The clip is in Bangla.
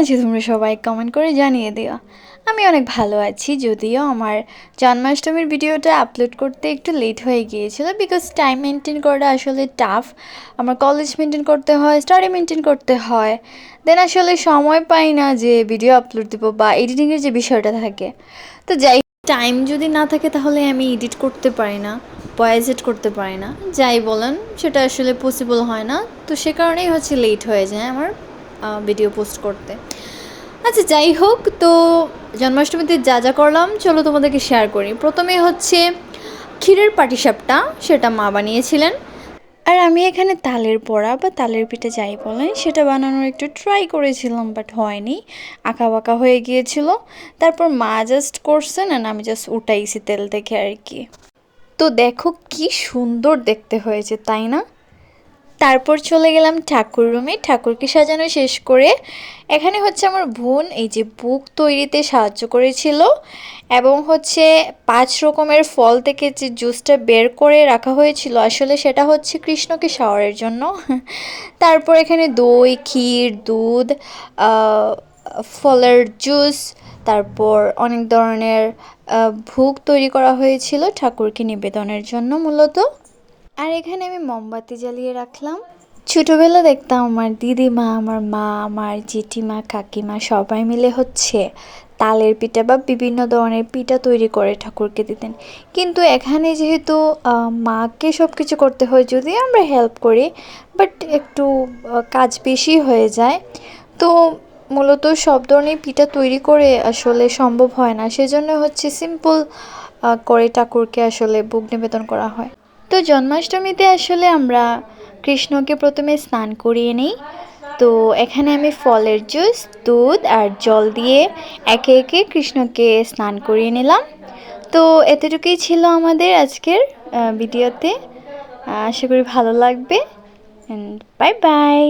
আছি তোমরা সবাই কমেন্ট করে জানিয়ে দিও। আমি অনেক ভালো আছি, যদিও আমার জন্মাষ্টমীর ভিডিওটা আপলোড করতে একটু লেট হয়ে গিয়েছিল বিকজ টাইম মেনটেন করাটা আসলে টাফ আমার কলেজ মেনটেন করতে হয় স্টাডি মেনটেন করতে হয়। দেন আসলে সময় পাই না যে ভিডিও আপলোড দেবো বা এডিটিংয়ের যে বিষয়টা থাকে। তো যাই টাইম যদি না থাকে তাহলে আমি এডিট করতে পারি না ভয়েস এড করতে পারি না। যাই বলেন, সেটা আসলে পসিবল হয় না। তো সে কারণেই হচ্ছে লেট হয়ে যায় আমার। ভিডিও পোস্ট করতে। আচ্ছা যাই হোক, তো জন্মাষ্টমীতে যা যা করলাম, চলো তোমাদেরকে শেয়ার করি। প্রথমে হচ্ছে ক্ষীরের পাটিসাপটা, সেটা মা বানিয়েছিলেন। আর আমি এখানে তালের বড়া বা তালের পিঠে যাই বলেন, সেটা বানানোর একটু ট্রাই করেছিলাম বাট হয়নি। আঁকা বাঁকা হয়ে গিয়েছিল। তারপর মা জাস্ট করছেন আর আমি জাস্ট উঠাইছি তেল থেকে আর কি। তো দেখো কি সুন্দর দেখতে হয়েছে, তাই না? তারপর চলে গেলাম ঠাকুর রুমে ঠাকুরকে সাজানো শেষ করে এখানে হচ্ছে আমার বোন এই যে বুক তৈরিতে সাহায্য করেছিল এবং হচ্ছে পাঁচ রকমের ফল থেকে যে জুসটা বের করে রাখা হয়েছিল, আসলে সেটা হচ্ছে কৃষ্ণকে শাওয়ারের জন্য। তারপর এখানে দই, ক্ষীর, দুধ ফলের জুস, তারপর অনেক ধরনের ভোগ তৈরি করা হয়েছিল ঠাকুরকে নিবেদনের জন্য মূলত। আর এখানে আমি মোমবাতি জ্বালিয়ে রাখলাম। ছোটোবেলা দেখতাম আমার দিদিমা আমার মা, আমার জেঠিমা, কাকিমা সবাই মিলে হচ্ছে তালের পিঠা বা বিভিন্ন ধরনের পিঠা তৈরি করে ঠাকুরকে দিতেন। কিন্তু এখানে যেহেতু মাকে সব কিছু করতে হয় যদি আমরা হেল্প করি বাট একটু কাজ বেশি হয়ে যায়। তো মূলত সব ধরনের পিঠা তৈরি করে আসলে সম্ভব হয় না। সেজন্য হচ্ছে সিম্পল করে ঠাকুরকে আসলে বুক নিবেদন করা হয়। তো জন্মাষ্টমীতে আসলে আমরা কৃষ্ণকে প্রথমে স্নান করিয়ে নিই। তো এখানে আমি ফলের জুস, দুধ আর জল দিয়ে একে একে কৃষ্ণকে স্নান করিয়ে নিলাম। তো এতটুকুই ছিল আমাদের আজকের ভিডিওতে। আশা করি ভালো লাগবে। Bye bye